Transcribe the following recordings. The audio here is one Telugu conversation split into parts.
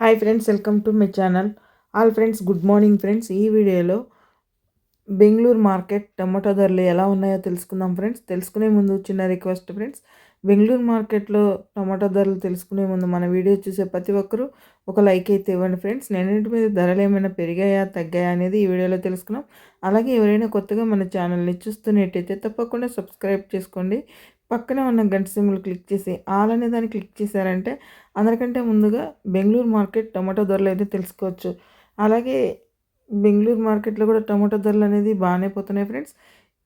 Hi friends welcome to my channel all friends good morning friends ఈ వీడియోలో బెంగళూరు మార్కెట్ టమాటో ధరలు ఎలా ఉన్నాయో తెలుసుకుందాం ఫ్రెండ్స్ తెలుసుకునే ముందు చిన్న రిక్వెస్ట్ ఫ్రెండ్స్ బెంగళూరు మార్కెట్లో టమాటో ధరలు తెలుసుకునే ముందు మన వీడియో చూసే ప్రతి ఒక్కరూ ఒక లైక్ అయితే ఇవ్వండి ఫ్రెండ్స్ నేనింటి మీద ధరలు ఏమైనా పెరిగాయా తగ్గాయా అనేది ఈ వీడియోలో తెలుసుకున్నాం అలాగే ఎవరైనా కొత్తగా మన ఛానల్ని చూస్తున్నట్టయితే తప్పకుండా సబ్స్క్రైబ్ చేసుకోండి. పక్కనే ఉన్న గంట సిమ్లు క్లిక్ చేసి ఆల్ అనే దాన్ని క్లిక్ చేశారంటే అందరికంటే ముందుగా బెంగళూరు మార్కెట్ టమాటో ధరలు అయితే తెలుసుకోవచ్చు. అలాగే బెంగళూరు మార్కెట్లో కూడా టమాటో ధరలు అనేది బాగానే పోతున్నాయి ఫ్రెండ్స్.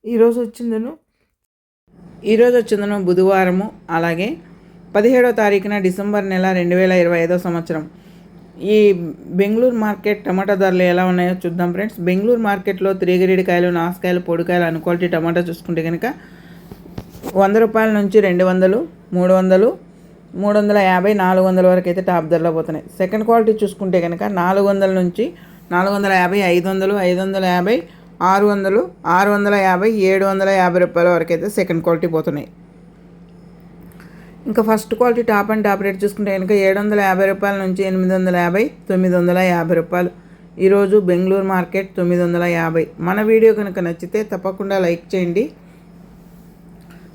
ఈరోజు వచ్చిందను ఈరోజు వచ్చిందను బుధవారము అలాగే పదిహేడో తారీఖున డిసెంబర్ నెల రెండు వేల ఇరవై ఐదో సంవత్సరం. ఈ బెంగళూరు మార్కెట్ టమాటా ధరలు ఎలా ఉన్నాయో చూద్దాం ఫ్రెండ్స్. బెంగళూరు మార్కెట్లో తిరిగిరిడికాయలు నాసుకాయలు పొడికాయలు అనుక్వాలిటీ టమాటా చూసుకుంటే కనుక వంద రూపాయల నుంచి రెండు వందలు మూడు వందలు మూడు వందల యాభై నాలుగు వందల వరకు అయితే టాప్ ధరలో పోతున్నాయి. సెకండ్ క్వాలిటీ చూసుకుంటే కనుక నాలుగు వందల నుంచి నాలుగు వందల యాభై ఐదు వందలు ఐదు వందల యాభై ఆరు వందలు ఆరు వందల యాభై ఏడు వందల యాభై రూపాయల వరకు అయితే సెకండ్ క్వాలిటీ పోతున్నాయి. ఇంకా first quality top and top rate చూసుకుంటే కనుక ఏడు వందల యాభై రూపాయల నుంచి ఎనిమిది వందల యాభై తొమ్మిది వందల యాభై రూపాయలు. ఈరోజు బెంగళూరు మార్కెట్ తొమ్మిది వందల యాభై. మన వీడియో కనుక నచ్చితే తప్పకుండా లైక్ చేయండి.